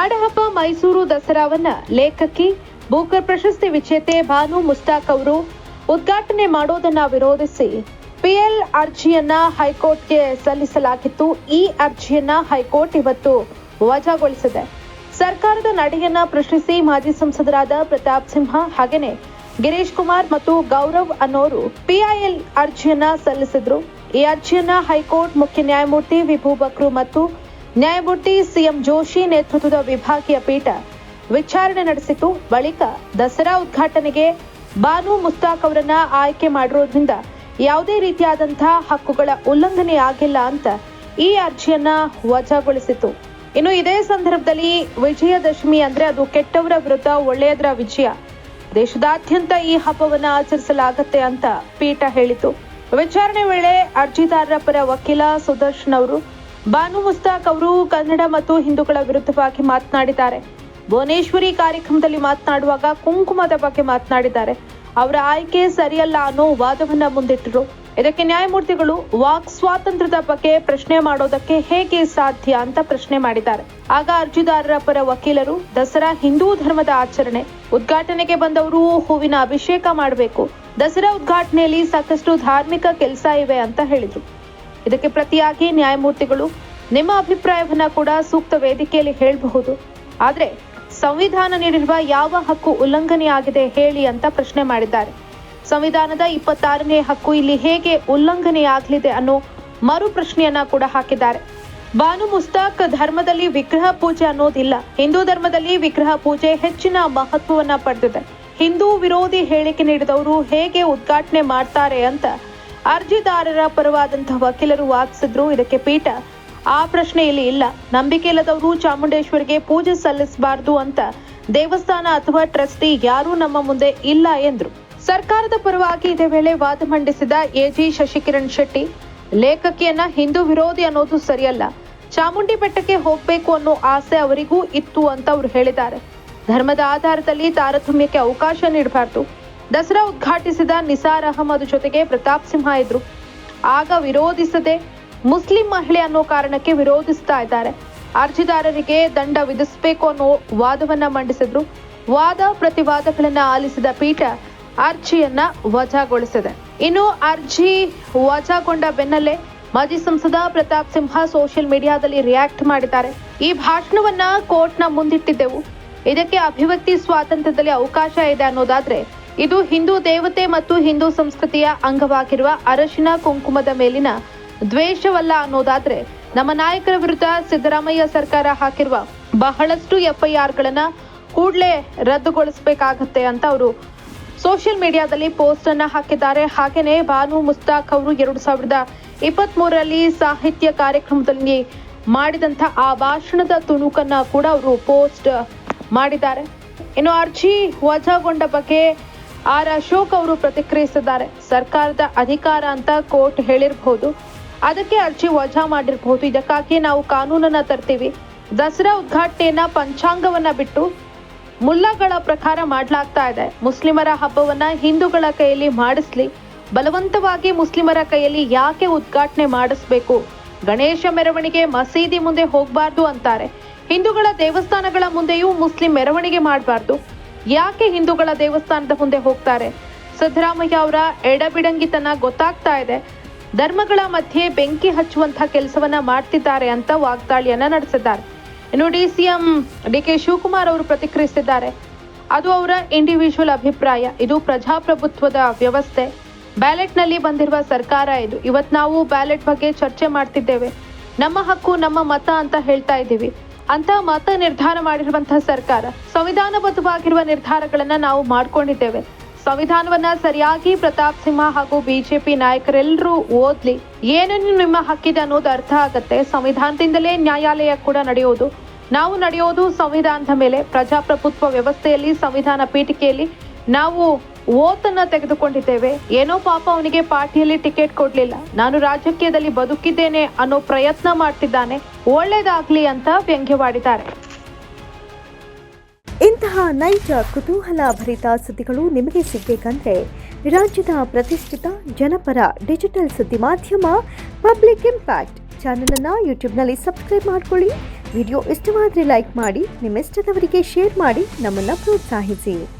ನಾಡಹಬ್ಬ ಮೈಸೂರು ದಸರಾವನ್ನ ಲೇಖಕಿ ಬೂಕರ್ ಪ್ರಶಸ್ತಿ ವಿಜೇತೆ ಭಾನು ಮುಸ್ತಾಕ್ ಅವರು ಉದ್ಘಾಟನೆ ಮಾಡೋದನ್ನ ವಿರೋಧಿಸಿ ಪಿಎಲ್ ಅರ್ಜಿಯನ್ನ ಹೈಕೋರ್ಟ್ಗೆ ಸಲ್ಲಿಸಲಾಗಿತ್ತು. ಈ ಅರ್ಜಿಯನ್ನ ಹೈಕೋರ್ಟ್ ಇವತ್ತು ವಜಾಗೊಳಿಸಿದೆ. ಸರ್ಕಾರದ ನಡೆಯನ್ನ ಪ್ರಶ್ನಿಸಿ ಮಾಜಿ ಸಂಸದರಾದ ಪ್ರತಾಪ್ ಸಿಂಹ ಹಾಗೇನೆ ಗಿರೀಶ್ ಕುಮಾರ್ ಮತ್ತು ಗೌರವ್ ಅನ್ನೋರು ಪಿಐಎಲ್ ಅರ್ಜಿಯನ್ನ ಸಲ್ಲಿಸಿದ್ರು. ಈ ಅರ್ಜಿಯನ್ನ ಹೈಕೋರ್ಟ್ ಮುಖ್ಯ ನ್ಯಾಯಮೂರ್ತಿ ವಿಭು ಬಕ್ರು ಮತ್ತು ನ್ಯಾಯಮೂರ್ತಿ ಸಿಎಂ ಜೋಶಿ ನೇತೃತ್ವದ ವಿಭಾಗೀಯ ಪೀಠ ವಿಚಾರಣೆ ನಡೆಸಿತು ಬಳಿಕ ದಸರಾ ಉದ್ಘಾಟನೆಗೆ ಬಾನು ಮುಸ್ತಾಕ್ ಅವರನ್ನ ಆಯ್ಕೆ ಮಾಡಿರೋದ್ರಿಂದ ಯಾವುದೇ ರೀತಿಯಾದಂತಹ ಹಕ್ಕುಗಳ ಉಲ್ಲಂಘನೆ ಆಗಿಲ್ಲ ಅಂತ ಈ ಅರ್ಜಿಯನ್ನ ವಜಾಗೊಳಿಸಿತು ಇನ್ನು ಇದೇ ಸಂದರ್ಭದಲ್ಲಿ ವಿಜಯದಶಮಿ ಅಂದ್ರೆ ಅದು ಕೆಟ್ಟವರ ವಿರುದ್ಧ ಒಳ್ಳೆಯದರ ವಿಜಯ. ದೇಶದಾದ್ಯಂತ ಈ ಹಬ್ಬವನ್ನ ಆಚರಿಸಲಾಗತ್ತೆ ಅಂತ ಪೀಠ ಹೇಳಿತು ವಿಚಾರಣೆ ವೇಳೆ ಅರ್ಜಿದಾರರ ಪರ ವಕೀಲ ಸುದರ್ಶನ್ ಅವರು ಬಾನು ಮುಸ್ತಾಕ್ ಅವರು ಕನ್ನಡ ಮತ್ತು ಹಿಂದೂಗಳ ವಿರುದ್ಧವಾಗಿ ಮಾತನಾಡಿದ್ದಾರೆ. ಭುವನೇಶ್ವರಿ ಕಾರ್ಯಕ್ರಮದಲ್ಲಿ ಮಾತನಾಡುವಾಗ ಕುಂಕುಮದ ಬಗ್ಗೆ ಮಾತನಾಡಿದ್ದಾರೆ. ಅವರ ಆಯ್ಕೆ ಸರಿಯಲ್ಲ ಅನ್ನೋ ವಾದವನ್ನ ಮುಂದಿಟ್ಟರು. ಇದಕ್ಕೆ ನ್ಯಾಯಮೂರ್ತಿಗಳು ವಾಕ್ ಸ್ವಾತಂತ್ರ್ಯದ ಬಗ್ಗೆ ಪ್ರಶ್ನೆ ಮಾಡೋದಕ್ಕೆ ಹೇಗೆ ಸಾಧ್ಯ ಅಂತ ಪ್ರಶ್ನೆ ಮಾಡಿದ್ದಾರೆ. ಆಗ ಅರ್ಜಿದಾರರ ಪರ ವಕೀಲರು ದಸರಾ ಹಿಂದೂ ಧರ್ಮದ ಆಚರಣೆ, ಉದ್ಘಾಟನೆಗೆ ಬಂದವರು ಹೂವಿನ ಅಭಿಷೇಕ ಮಾಡಬೇಕು. ದಸರಾ ಉದ್ಘಾಟನೆಯಲ್ಲಿ ಸಾಕಷ್ಟು ಧಾರ್ಮಿಕ ಕೆಲಸ ಇವೆ ಅಂತ ಹೇಳಿದ್ರು. ಇದಕ್ಕೆ ಪ್ರತಿಯಾಗಿ ನ್ಯಾಯಮೂರ್ತಿಗಳು ನಿಮ್ಮ ಅಭಿಪ್ರಾಯವನ್ನ ಕೂಡ ಸೂಕ್ತ ವೇದಿಕೆಯಲ್ಲಿ ಹೇಳಬಹುದು. ಆದ್ರೆ ಸಂವಿಧಾನ ನೀಡಿರುವ ಯಾವ ಹಕ್ಕು ಉಲ್ಲಂಘನೆಯಾಗಿದೆ ಹೇಳಿ ಅಂತ ಪ್ರಶ್ನೆ ಮಾಡಿದ್ದಾರೆ. ಸಂವಿಧಾನದ ಇಪ್ಪತ್ತಾರನೇ ಹಕ್ಕು ಇಲ್ಲಿ ಹೇಗೆ ಉಲ್ಲಂಘನೆಯಾಗಲಿದೆ ಅನ್ನೋ ಮರು ಪ್ರಶ್ನೆಯನ್ನ ಕೂಡ ಹಾಕಿದ್ದಾರೆ. ಬಾನು ಮುಸ್ತಾಕ್ ಧರ್ಮದಲ್ಲಿ ವಿಗ್ರಹ ಪೂಜೆ ಅನ್ನೋದಿಲ್ಲ. ಹಿಂದೂ ಧರ್ಮದಲ್ಲಿ ವಿಗ್ರಹ ಪೂಜೆ ಹೆಚ್ಚಿನ ಮಹತ್ವವನ್ನ ಪಡೆದಿದೆ. ಹಿಂದೂ ವಿರೋಧಿ ಹೇಳಿಕೆ ನೀಡಿದವರು ಹೇಗೆ ಉದ್ಘಾಟನೆ ಮಾಡ್ತಾರೆ ಅಂತ ಅರ್ಜಿದಾರರ ಪರವಾದಂತಹ ವಕೀಲರು ವಾದಿಸಿದ್ರು, ಇದಕ್ಕೆ ಪೀಠ. ಆ ಪ್ರಶ್ನೆ ಇಲ್ಲಿ ಇಲ್ಲ. ನಂಬಿಕೆ ಇಲ್ಲದವರು ಚಾಮುಂಡೇಶ್ವರಿಗೆ ಪೂಜೆ ಸಲ್ಲಿಸಬಾರದು ಅಂತ ದೇವಸ್ಥಾನ ಅಥವಾ ಟ್ರಸ್ಟಿ ಯಾರೂ ನಮ್ಮ ಮುಂದೆ ಇಲ್ಲ ಎಂದ್ರು. ಸರ್ಕಾರದ ಪರವಾಗಿ ಇದೇ ವೇಳೆ ವಾದ ಮಂಡಿಸಿದ ಎಜಿ ಶಶಿಕಿರಣ್ ಶೆಟ್ಟಿ, ಲೇಖಕಿಯನ್ನ ಹಿಂದೂ ವಿರೋಧಿ ಅನ್ನೋದು ಸರಿಯಲ್ಲ. ಚಾಮುಂಡಿ ಬೆಟ್ಟಕ್ಕೆ ಹೋಗ್ಬೇಕು ಅನ್ನೋ ಆಸೆ ಅವರಿಗೂ ಇತ್ತು ಅಂತ ಅವರು ಹೇಳಿದ್ದಾರೆ. ಧರ್ಮದ ಆಧಾರದಲ್ಲಿ ತಾರತಮ್ಯಕ್ಕೆ ಅವಕಾಶ ನೀಡಬಾರ್ದು. ದಸರಾ ಉದ್ಘಾಟಿಸಿದ ನಿಸಾರ್ ಅಹಮದ್ ಜೊತೆಗೆ ಪ್ರತಾಪ್ ಸಿಂಹ ಇದ್ರು. ಆಗ ವಿರೋಧಿಸದೆ ಮುಸ್ಲಿಂ ಮಹಿಳೆ ಅನ್ನೋ ಕಾರಣಕ್ಕೆ ವಿರೋಧಿಸ್ತಾ ಇದ್ದಾರೆ. ಅರ್ಜಿದಾರರಿಗೆ ದಂಡ ವಿಧಿಸಬೇಕು ಅನ್ನೋ ವಾದವನ್ನ ಮಂಡಿಸಿದ್ರು. ವಾದ ಪ್ರತಿವಾದಗಳನ್ನ ಆಲಿಸಿದ ಪೀಠ ಅರ್ಜಿಯನ್ನ ವಜಾಗೊಳಿಸಿದೆ. ಇನ್ನು ಅರ್ಜಿ ವಜಾಗೊಂಡ ಬೆನ್ನಲ್ಲೇ ಮಾಜಿ ಸಂಸದ ಪ್ರತಾಪ್ ಸಿಂಹ ಸೋಷಿಯಲ್ ಮೀಡಿಯಾದಲ್ಲಿ ರಿಯಾಕ್ಟ್ ಮಾಡಿದ್ದಾರೆ. ಈ ಭಾಷಣವನ್ನ ಕೋರ್ಟ್ನ ಮುಂದಿಟ್ಟಿದ್ದೆವು. ಇದಕ್ಕೆ ಅಭಿವ್ಯಕ್ತಿ ಸ್ವಾತಂತ್ರ್ಯದಲ್ಲಿ ಅವಕಾಶ ಇದೆ ಅನ್ನೋದಾದ್ರೆ ಇದು ಹಿಂದೂ ದೇವತೆ ಮತ್ತು ಹಿಂದೂ ಸಂಸ್ಕೃತಿಯ ಅಂಗವಾಗಿರುವ ಅರಶಿನ ಕುಂಕುಮದ ಮೇಲಿನ ದ್ವೇಷವಲ್ಲ ಅನ್ನೋದಾದ್ರೆ ನಮ್ಮ ನಾಯಕರ ವಿರುದ್ಧ ಸಿದ್ದರಾಮಯ್ಯ ಸರ್ಕಾರ ಹಾಕಿರುವ ಬಹಳಷ್ಟು ಎಫ್ಐಆರ್ಗಳನ್ನ ಕೂಡಲೇ ರದ್ದುಗೊಳಿಸಬೇಕಾಗತ್ತೆ ಅಂತ ಅವರು ಸೋಷಿಯಲ್ ಮೀಡಿಯಾದಲ್ಲಿ ಪೋಸ್ಟ್ ಅನ್ನ ಹಾಕಿದ್ದಾರೆ. ಹಾಗೇನೆ ಬಾನು ಮುಸ್ತಾಕ್ ಅವರು ಎರಡು ಸಾವಿರದ ಇಪ್ಪತ್ತ್ ಮೂರರಲ್ಲಿ ಸಾಹಿತ್ಯ ಕಾರ್ಯಕ್ರಮದಲ್ಲಿ ಮಾಡಿದಂತ ಆ ಭಾಷಣದ ತುಣುಕನ್ನ ಕೂಡ ಅವರು ಪೋಸ್ಟ್ ಮಾಡಿದ್ದಾರೆ. ಇನ್ನು ಅರ್ಜಿ ವಜಾಗೊಂಡ ಬಗ್ಗೆ ಆರ್ ಅಶೋಕ್ ಅವರು ಪ್ರತಿಕ್ರಿಯಿಸಿದ್ದಾರೆ. ಸರ್ಕಾರದ ಅಧಿಕಾರ ಅಂತ ಕೋರ್ಟ್ ಹೇಳಿರಬಹುದು ಅದಕ್ಕೆ ಅರ್ಜಿ ವಜಾ ಮಾಡಿರಬಹುದು ಇದಕ್ಕಾಗಿ ನಾವು ಕಾನೂನನ್ನ ತರ್ತೀವಿ. ದಸರಾ ಉದ್ಘಾಟನೆಯನ್ನ ಪಂಚಾಂಗವನ್ನ ಬಿಟ್ಟು ಮುಲ್ಲಗಳ ಪ್ರಕಾರ ಮಾಡಲಾಗ್ತಾ ಇದೆ. ಮುಸ್ಲಿಮರ ಹಬ್ಬವನ್ನ ಹಿಂದೂಗಳ ಕೈಯಲ್ಲಿ ಮಾಡಿಸ್ಲಿ. ಬಲವಂತವಾಗಿ ಮುಸ್ಲಿಮರ ಕೈಯಲ್ಲಿ ಯಾಕೆ ಉದ್ಘಾಟನೆ ಮಾಡಿಸ್ಬೇಕು? ಗಣೇಶ ಮೆರವಣಿಗೆ ಮಸೀದಿ ಮುಂದೆ ಹೋಗಬಾರ್ದು ಅಂತಾರೆ. ಹಿಂದೂಗಳ ದೇವಸ್ಥಾನಗಳ ಮುಂದೆಯೂ ಮುಸ್ಲಿಂ ಮೆರವಣಿಗೆ ಮಾಡಬಾರ್ದು. ಯಾಕೆ ಹಿಂದೂಗಳ ದೇವಸ್ಥಾನದ ಮುಂದೆ ಹೋಗ್ತಾರೆ? ಸಿದ್ದರಾಮಯ್ಯ ಅವರ ಎಡಬಿಡಂಗಿತನ ಗೊತ್ತಾಗ್ತಾ ಇದೆ. ಧರ್ಮಗಳ ಮಧ್ಯೆ ಬೆಂಕಿ ಹಚ್ಚುವಂತಹ ಕೆಲಸವನ್ನ ಮಾಡ್ತಿದ್ದಾರೆ ಅಂತ ವಾಗ್ದಾಳಿಯನ್ನ ನಡೆಸಿದ್ದಾರೆ. ಇನ್ನು D CM D K Shivakumar ಅವರು ಪ್ರತಿಕ್ರಿಯಿಸಿದ್ದಾರೆ. ಅದು ಅವರ ಇಂಡಿವಿಜುವಲ್ ಅಭಿಪ್ರಾಯ. ಇದು ಪ್ರಜಾಪ್ರಭುತ್ವದ ವ್ಯವಸ್ಥೆ. ಬ್ಯಾಲೆಟ್ನಲ್ಲಿ ಬಂದಿರುವ ಸರ್ಕಾರ ಇದು. ಇವತ್ತು ನಾವು ಬ್ಯಾಲೆಟ್ ಬಗ್ಗೆ ಚರ್ಚೆ ಮಾಡ್ತಿದ್ದೇವೆ. ನಮ್ಮ ಹಕ್ಕು, ನಮ್ಮ ಮತ ಅಂತ ಹೇಳ್ತಾ ಇದ್ದೀವಿ. ಅಂತ ಮತ ನಿರ್ಧಾರ ಮಾಡಿರುವಂತಹ ಸರ್ಕಾರ ಸಂವಿಧಾನಬದ್ಧವಾಗಿರುವ ನಿರ್ಧಾರಗಳನ್ನ ನಾವು ಮಾಡ್ಕೊಂಡಿದ್ದೇವೆ. ಸಂವಿಧಾನವನ್ನ ಸರಿಯಾಗಿ ಪ್ರತಾಪ್ ಸಿಂಹ ಹಾಗೂ ಬಿಜೆಪಿ ನಾಯಕರೆಲ್ಲರೂ ಓದ್ಲಿ ಏನೇನು ನಿಮ್ಮ ಹಕ್ಕಿದೆ ಅನ್ನೋದು ಅರ್ಥ ಆಗತ್ತೆ. ಸಂವಿಧಾನದಿಂದಲೇ ನ್ಯಾಯಾಲಯ ಕೂಡ ನಡೆಯೋದು. ನಾವು ನಡೆಯೋದು ಸಂವಿಧಾನದ ಮೇಲೆ, ಪ್ರಜಾಪ್ರಭುತ್ವ ವ್ಯವಸ್ಥೆಯಲ್ಲಿ, ಸಂವಿಧಾನ ಪೀಠಿಕೆಯಲ್ಲಿ ನಾವು ಓತನ್ನ ತೆಗೆದುಕೊಂಡಿದ್ದೇವೆ. ಏನೋ ಪಾಪ ಅವನಿಗೆ ಪಾರ್ಟಿಯಲ್ಲಿ ಟಿಕೆಟ್ ಕೊಡ್ಲಿಲ್ಲ. ನಾನು ರಾಜಕೀಯದಲ್ಲಿ ಬದುಕಿದ್ದೇನೆ ಅನ್ನೋ ಪ್ರಯತ್ನ ಮಾಡ್ತಿದ್ದಾನೆ. ಒಳ್ಳೇದಾಗ್ಲಿ ಅಂತ ವ್ಯಂಗ್ಯವಾಡಿದ್ದಾರೆ. ಇಂತಹ ನೈಜ, ಕುತೂಹಲ ಭರಿತ ಸುದ್ದಿಗಳು ನಿಮಗೆ ಸಿಗಬೇಕಂದ್ರೆ ರಾಜ್ಯದ ಪ್ರತಿಷ್ಠಿತ ಜನಪರ ಡಿಜಿಟಲ್ ಸುದ್ದಿ ಮಾಧ್ಯಮ ಪಬ್ಲಿಕ್ ಇಂಪ್ಯಾಕ್ಟ್ ಚಾನಲನ್ನು ಯೂಟ್ಯೂಬ್ನಲ್ಲಿ ಸಬ್ಸ್ಕ್ರೈಬ್ ಮಾಡ್ಕೊಳ್ಳಿ. ವಿಡಿಯೋ ಇಷ್ಟವಾದರೆ ಲೈಕ್ ಮಾಡಿ, ನಿಮ್ಮಿಷ್ಟದವರಿಗೆ ಶೇರ್ ಮಾಡಿ, ನಮ್ಮನ್ನು ಪ್ರೋತ್ಸಾಹಿಸಿ.